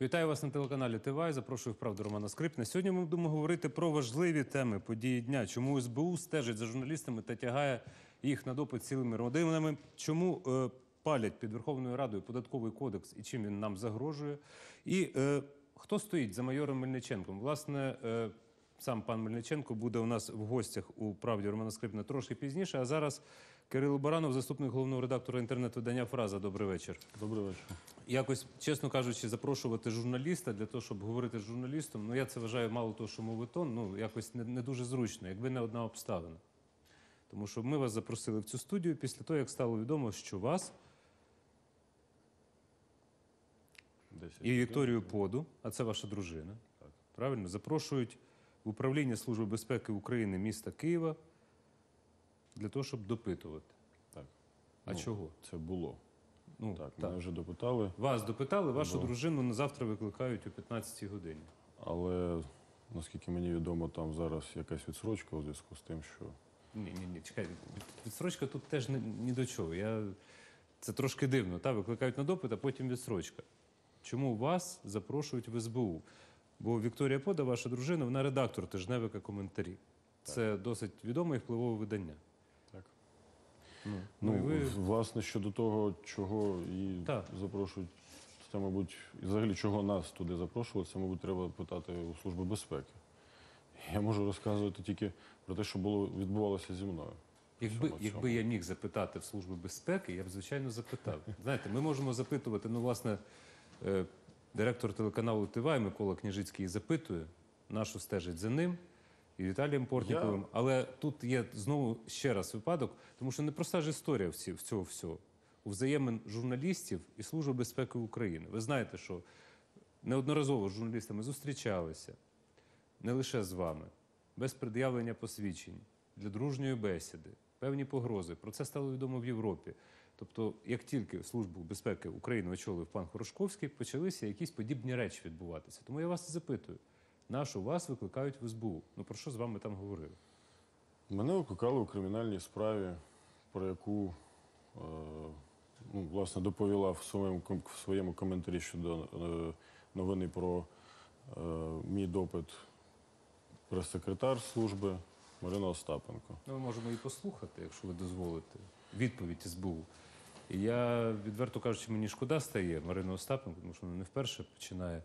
Вітаю вас на телеканалі ТВАЙ. Запрошую вправду Романа Скрипна. Сьогодні ми будемо говорити про важливі теми події дня. Чому СБУ стежить за журналістами та тягає їх на допит цілими родинами? Чому е, палять під Верховною Радою податковий кодекс і чим він нам загрожує? І е, хто стоїть за майором Мельниченком? Власне, е, сам пан Мельниченко буде у нас в гостях у правді Романа Скрипна трошки пізніше. А зараз Кирило Баранов, заступник головного редактора інтернет-видання Фраза. Добрий вечір. Добрий вечір. Якось, чесно кажучи, запрошувати журналіста для того, щоб говорити з журналістом, ну я це вважаю мало того, що мовитон, ну якось не, не дуже зручно, якби не одна обставина. Тому що ми вас запросили в цю студію після того, як стало відомо, що вас і Вікторію Поду, а це ваша дружина, правильно, запрошують в управління Служби безпеки України міста Києва для того, щоб допитувати. Так. А Ну, чого? Це було. Ну, Так, так. мене вже допитали, Вас допитали, вашу Ну. дружину на завтра викликають о 15-й годині. але наскільки мені відомо, там зараз якась відсрочка у зв'язку з тим, що Ні, ні, ні, чекай. Відсрочка тут теж ні, ні до чого. Я... Це трошки дивно. Та? Викликають на допит, а потім відсрочка. Чому вас запрошують в СБУ? Бо Вікторія Пода, ваша дружина, вона редактор тижневика коментарі. Це досить відоме і впливове видання. Так. Ну, Ну, ви... власне, щодо того, чого і Так. запрошують, це, мабуть, і взагалі чого нас туди запрошували, це, мабуть, треба питати у Служби безпеки. Я можу розказувати тільки про те, що було відбувалося зі мною. Якби, якби я міг запитати в Служби безпеки, я б звичайно запитав. Знаєте, ми можемо запитувати, ну, власне, е, директор телеканалу ТВА Микола Княжицький запитує, нашу стежить за ним і Віталієм Портніковим. Але тут є знову ще раз випадок, тому що непроста ж історія в, ці, в цього всього. У взаємин журналістів і Служби безпеки України. Ви знаєте, що неодноразово з журналістами зустрічалися, не лише з вами, без пред'явлення посвідчень для дружньої бесіди, певні погрози. Про це стало відомо в Європі. Тобто, як тільки Службу безпеки України очолив пан Хорошковський, почалися якісь подібні речі відбуватися. Тому я вас запитую, нашу вас викликають в СБУ? Ну про що з вами там говорили? Мене викликали у кримінальній справі, про яку е, ну, власне доповіла в своєму, в своєму коментарі щодо е, новини про е, мій допит прес-секретар служби Марина Остапенко. Ну, ми можемо і послухати, якщо ви дозволите, відповідь СБУ. Я, відверто кажучи, мені шкода стає Марину Остапенко, тому що вона не вперше починає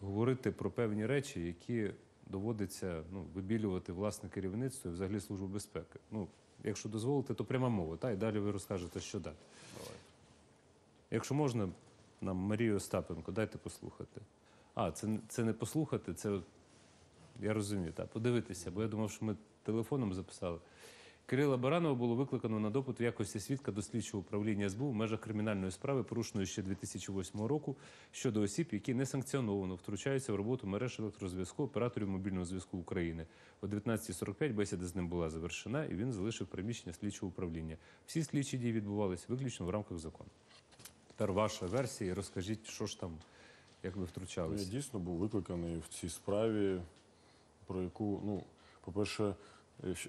говорити про певні речі, які доводиться ну, вибілювати власне керівництво і взагалі Службу безпеки. Ну, якщо дозволите, то пряма мова, та, і далі ви розкажете, що далі. Якщо можна, нам Марію Остапенко, дайте послухати. А, це, це не послухати, це я розумію, так, подивитися, бо я думав, що ми телефоном записали. Кирила Баранова було викликано на допит у якості свідка до слідчого управління СБУ в межах кримінальної справи, порушеної ще 2008 року, щодо осіб, які несанкціоновано втручаються в роботу мереж електрозв'язку операторів мобільного зв'язку України. О 19.45 бесіда з ним була завершена, і він залишив приміщення слідчого управління. Всі слідчі дії відбувалися виключно в рамках закону. Тепер ваша версія, розкажіть, що ж там, як ви втручалися? Я дійсно був викликаний в цій справі, про яку, ну, по-перше,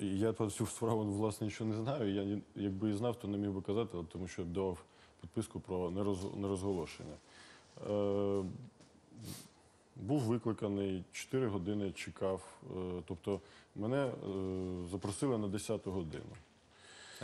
я про цю справу власне нічого не знаю. Я якби і знав, то не міг би казати, тому що давав підписку про нероз, нерозголошення. Е, був викликаний, 4 години чекав. Е, тобто мене е, запросили на 10 годину.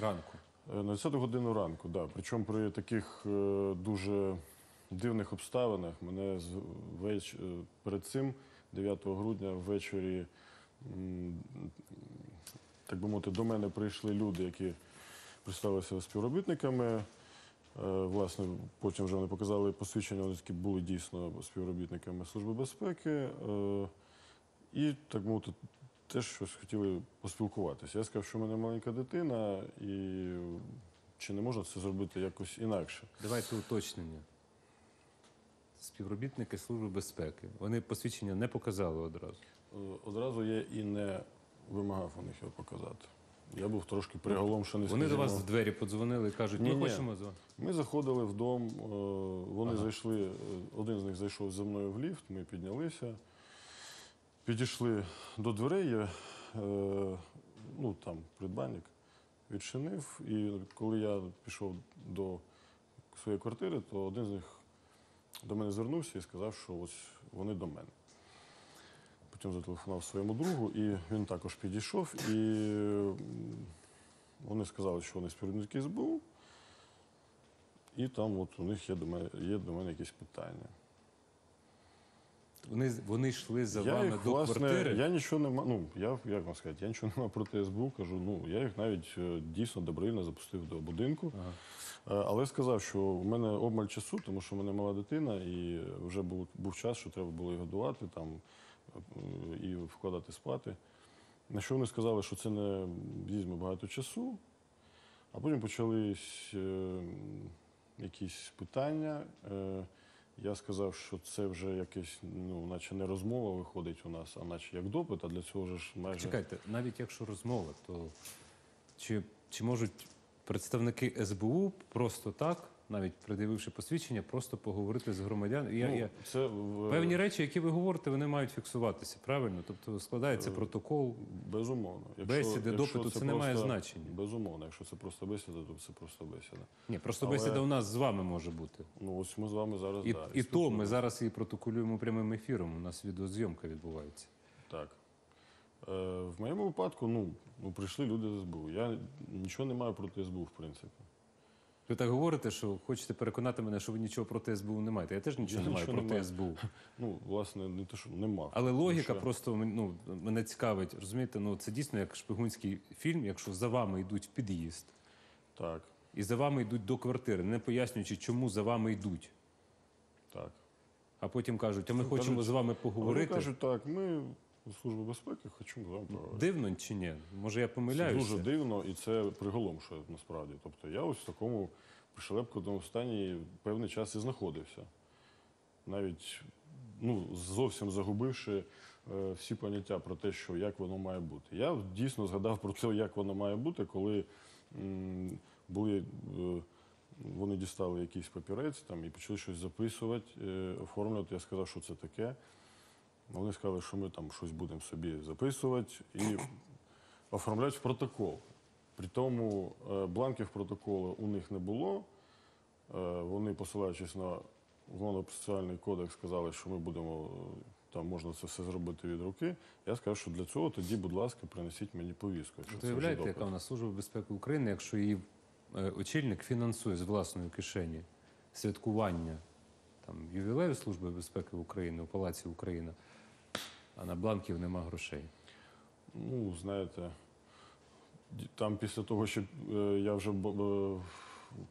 Ранку. Е, На 10 годину ранку, да. Причому при таких е, дуже дивних обставинах мене з веч... е, перед цим, 9 грудня, ввечері, так би мовити, до мене прийшли люди, які представилися співробітниками. Е, Власне, потім вже вони показали посвідчення, вони такі були дійсно співробітниками Служби безпеки. Е, І, так мовити, теж щось хотіли поспілкуватися. Я сказав, що в мене маленька дитина, і чи не можна це зробити якось інакше. Давайте уточнення. Співробітники Служби безпеки. Вони посвідчення не показали одразу. Е, Одразу я і не вимагав у них його показати. Я був трошки приголомшений. Вони до вас в двері подзвонили і кажуть, ми Ні-ні. хочемо з вами. Ми заходили в дом, е, вони зайшли, е, один з них зайшов зі мною в ліфт, ми піднялися, підійшли до дверей, я, е, ну там придбанник відчинив, і коли я пішов до своєї квартири, то один з них до мене звернувся і сказав, що ось вони до мене. Потім зателефонував своєму другу, і він також підійшов. І вони сказали, що вони співробітники СБУ, і там от у них є до мене, є до мене якісь питання. Вони, вони йшли за я вами їх, до власне, квартири. Я нічого не ма- ну, я, як вам сказати, я нічого не мав проти СБУ, кажу, ну, я їх навіть е, дійсно добровільно запустив до будинку. Ага. Е, Але сказав, що в мене обмаль часу, тому що в мене мала дитина, і вже був, був час, що треба було її годувати там, і вкладати спати. На що вони сказали, що це не візьме багато часу, а потім почались е, якісь питання. Е, я сказав, що це вже якесь, ну, наче не розмова виходить у нас, а наче як допит, а для цього ж майже. Чекайте, навіть якщо розмова, то чи, чи можуть представники СБУ просто так, навіть пред'явивши посвідчення, просто поговорити з громадянами? Я, Ну, я... це Певні речі, які ви говорите, вони мають фіксуватися, правильно? Тобто складається Е, протокол. Безумовно. Бесіди, допиту, це не має значення. Безумовно, якщо це просто бесіда, то це просто бесіда. Ні, просто Але- бесіда у нас з вами може бути. Ну ось ми з вами зараз І, да, і то ми зараз її протоколюємо прямим ефіром. У нас відеозйомка відбувається. Так. Е, в моєму випадку, ну, ну, прийшли люди з СБУ. Я нічого не маю проти СБУ, в принципі. Ви так говорите, що хочете переконати мене, що ви нічого проти СБУ не маєте. Я теж нічого Я не маю проти маю. СБУ. Ну, власне, не те, що не мав. Але логіка що- просто ну, мене цікавить. Розумієте, ну це дійсно як шпигунський фільм, якщо за вами йдуть в під'їзд Так, і за вами йдуть до квартири, не пояснюючи, чому за вами йдуть. так. А потім кажуть, а ми Кажуть, хочемо з вами Вони поговорити. кажуть, так, ми Служба безпеки з вами поговорити. Дивно чи ні? Може, я помиляюся? Це дуже дивно і це приголомшує насправді. Тобто я ось в такому пришелепканому стані певний час і знаходився. Навіть ну, зовсім загубивши е, всі поняття про те, що як воно має бути. Я дійсно згадав про те, як воно має бути, коли м, були. е, вони дістали якийсь папірець там і почали щось записувати, е, оформлювати. Я сказав, що це таке. Вони сказали, що ми там щось будемо собі записувати і оформляти в протокол. При тому е, бланків протоколу у них не було. Е, Вони, посилаючись на уголовно-процесуальний кодекс, сказали, що ми будемо е, там можна це все зробити від руки. Я сказав, що для цього тоді, будь ласка, принесіть мені повістку. Ви уявляєте, яка у нас служба безпеки України, якщо її очільник фінансує з власної кишені святкування там, ювілею Служби безпеки України у Палаці Україна, а на бланків нема грошей. Ну, знаєте, там після того, що е, я вже е,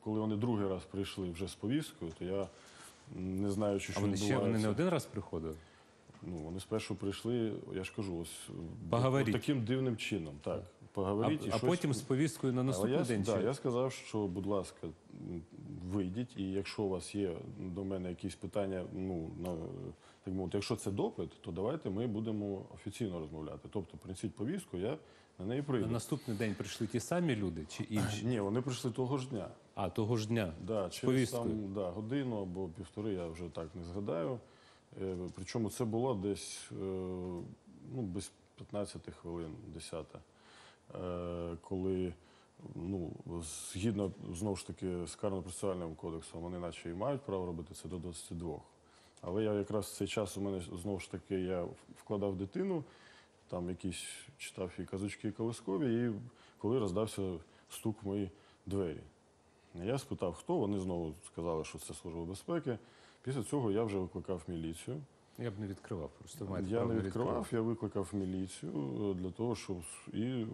коли вони другий раз прийшли вже з повісткою, то я не знаю, чи А що вони ще вони не один раз приходили? Ну, вони спершу прийшли, я ж кажу, ось Поговоріть. таким дивним чином. Так, А, і а щось. потім з повісткою на Але наступний я, день. да, чи- я сказав, що, будь ласка, вийдіть, і якщо у вас є до мене якісь питання, ну на так мовити, якщо це допит, то давайте ми будемо офіційно розмовляти. Тобто принесіть повістку, я на неї прийду. На наступний день прийшли ті самі люди чи інші? Ні, вони прийшли того ж дня. А того ж дня. Да, через там, да, годину або півтори, я вже так не згадаю. Е, Причому це було десь е, ну, без 15 хвилин, 10. Е, коли ну, згідно знову ж таки з карно-процесуальним кодексом, вони наче і мають право робити це до 22. Але я якраз в цей час у мене знову ж таки я вкладав дитину, там якісь читав і казочки і колискові, і коли роздався стук в мої двері. Я спитав, хто. Вони знову сказали, що це служба безпеки. Після цього я вже викликав міліцію. Я б не відкривав, просто маєте Я право не відкривав, я викликав міліцію е, для того, щоб і е,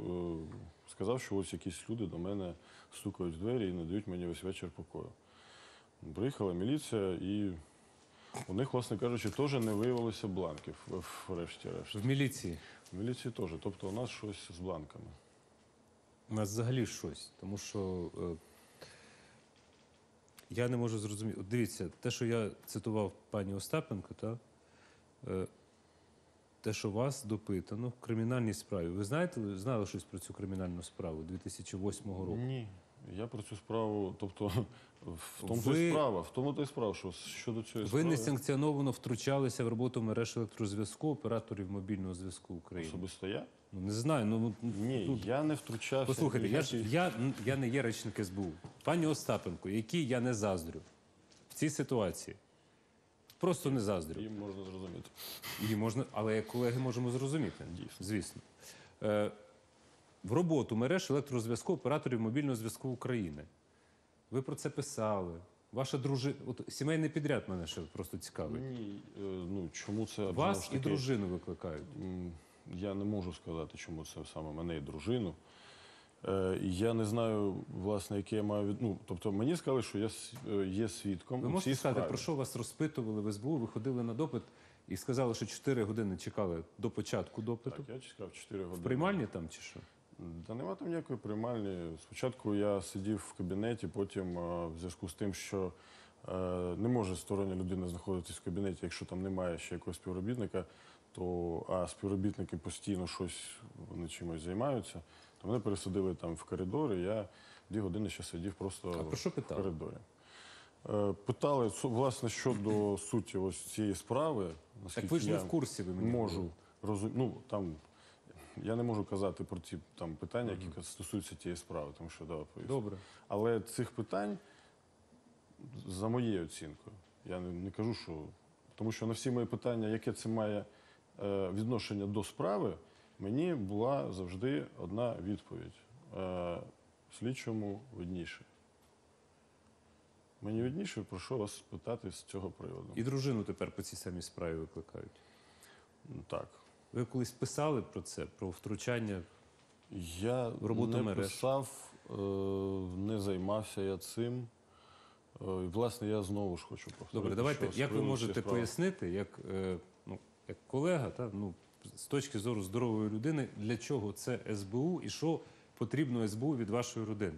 сказав, що ось якісь люди до мене стукають в двері і не дають мені весь вечір покою. Приїхала міліція, і у них, власне кажучи, теж не виявилося бланків, врешті-решт. В міліції В міліції теж. Тобто у нас щось з бланками. у нас взагалі щось. Тому що е, я не можу зрозуміти. Дивіться, те, що я цитував пані Остапенко, та, е, те, що вас допитано в кримінальній справі. Ви знаєте, ви знали щось про цю кримінальну справу 2008 року? Ні. Я про цю справу, тобто в тому то Ви- й справа, в тому то й справа, що щодо цієї Ви справи несанкціоновано втручалися в роботу мереж електрозв'язку операторів мобільного зв'язку України. особисто я? Ну не знаю. Ну ну, Ні, ну, я не втручався. послухайте, я ж я, я не є речник СБУ. Пані Остапенко, якій я не заздрю в цій ситуації. Просто не заздрю. Їм можна зрозуміти. Її можна, але як колеги можемо зрозуміти. Дійсно. Звісно. Е, в роботу мереж електрозв'язку операторів мобільного зв'язку України. Ви про це писали. Ваша дружина, от сімейний підряд мене ще просто цікавить. Ні, е, ну чому це Вас і таки, дружину викликають. м, Я не можу сказати, чому це саме мене і дружину. Е, Я не знаю, власне, яке я маю від... Ну, тобто мені сказали, що я е, є свідком. Ви можете сказати, справі. про що вас розпитували в СБУ? Ви ходили на допит і сказали, що 4 години чекали до початку допиту. Так, я чекав 4 години. В приймальні там чи що? Та нема там ніякої приймальні. Спочатку я сидів в кабінеті, потім е, в зв'язку з тим, що не може стороння людина знаходитись в кабінеті, якщо там немає ще якогось співробітника, то а співробітники постійно щось вони чимось займаються, то мене пересадили там в коридор, і я дві години ще сидів просто А про що в питали? коридорі. Е, Питали власне щодо суті ось цієї справи. Так ви ж не я в курсі, ви мені можу говорили. розум... ну, там я не можу казати про ті там питання, які стосуються тієї справи, тому що да, поясню. Добре. Але цих питань, за моєю оцінкою, я не, не кажу, що тому що на всі мої питання, яке це має відношення до справи, мені була завжди одна відповідь. Е, слідчому видніше. Мені видніше, про що вас питати з цього приводу. І дружину тепер по цій самій справі викликають. Так. Ви колись писали про це, про втручання. Я В роботу не мереж. писав, е, не займався я цим. Е, І, власне, я знову ж хочу повторити. Добре, давайте, як ви можете справи- пояснити, як, е, ну, як колега, та, ну, з точки зору здорової людини, для чого це СБУ і що потрібно СБУ від вашої родини?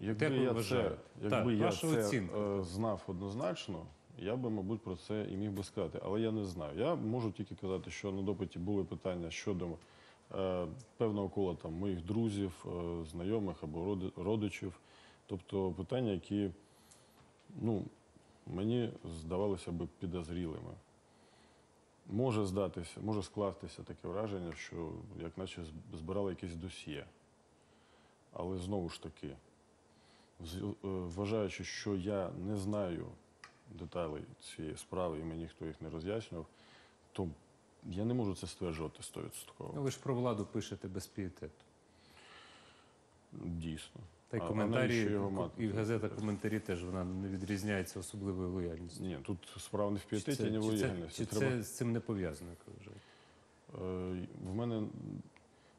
Якби Як ви я це, вважаєте? якби Так, я ваша це е, знав однозначно, я би, мабуть, про це і міг би сказати. Але я не знаю. Я можу тільки казати, що на допиті були питання щодо е, певного кола там, моїх друзів, е, знайомих або родичів. Тобто питання, які ну, мені здавалося би підозрілими. Може здатися, може скластися таке враження, що як наче збирали якесь досьє. Але знову ж таки, е, вважаючи, що я не знаю деталей цієї справи і мені ніхто їх не роз'яснював, то я не можу це стверджувати 100%. Ну, ви ж про владу пишете без пієтету. Дійсно. Та й А- а коментарі, навіщо його мати? і газета коментарі теж вона не відрізняється особливою лояльністю. Ні, тут справа не в пієтеті, ні в чи це, лояльності. чи це з цим не пов'язано, як ви вважаєте? Е, В мене,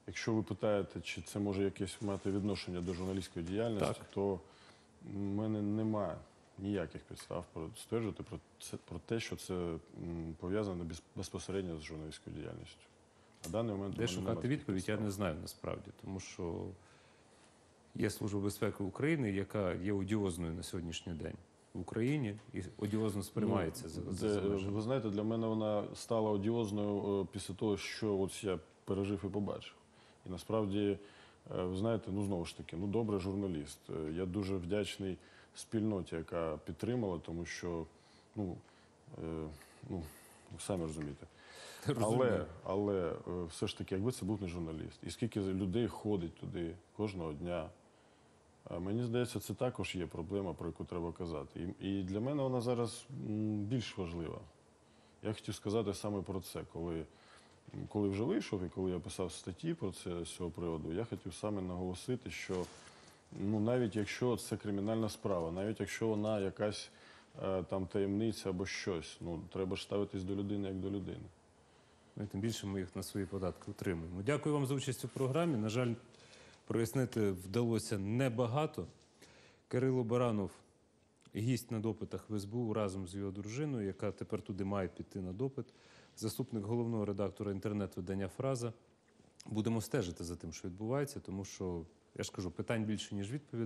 якщо ви питаєте, чи це може якесь мати відношення до журналістської діяльності, Так. то в мене немає ніяких підстав про- стверджувати про це про те, що це м, пов'язано без- безпосередньо з журналістською діяльністю. На даний момент у Де мене шукати немає таких відповідь, я підстав. не знаю насправді, тому що є Служба безпеки України, яка є одіозною на сьогоднішній день в Україні і одіозно сприймається за, Ну, за, за ви знаєте, для мене вона стала одіозною е, після того, що ось я пережив і побачив. І насправді, е, ви знаєте, ну знову ж таки, ну добре, журналіст. Е, Я дуже вдячний спільноті, яка підтримала, тому що, ну, е, ну самі розумієте. Але, але все ж таки, якби це був не журналіст, і скільки людей ходить туди кожного дня. Мені здається, це також є проблема, про яку треба казати. І, для мене вона зараз більш важлива. Я хотів сказати саме про це, коли, коли вже вийшов і коли я писав статті про це з цього приводу, я хотів саме наголосити, що ну, навіть якщо це кримінальна справа, навіть якщо вона якась е, там таємниця або щось, ну треба ж ставитись до людини як до людини. Тим більше ми їх на свої податки отримуємо. Дякую вам за участь у програмі. На жаль, прояснити вдалося небагато. Кирило Баранов, гість на допитах в СБУ разом з його дружиною, яка тепер туди має піти на допит. Заступник головного редактора інтернет-видання Фраза. Будемо стежити за тим, що відбувається, тому що я ж кажу, питань більше ніж відповідей.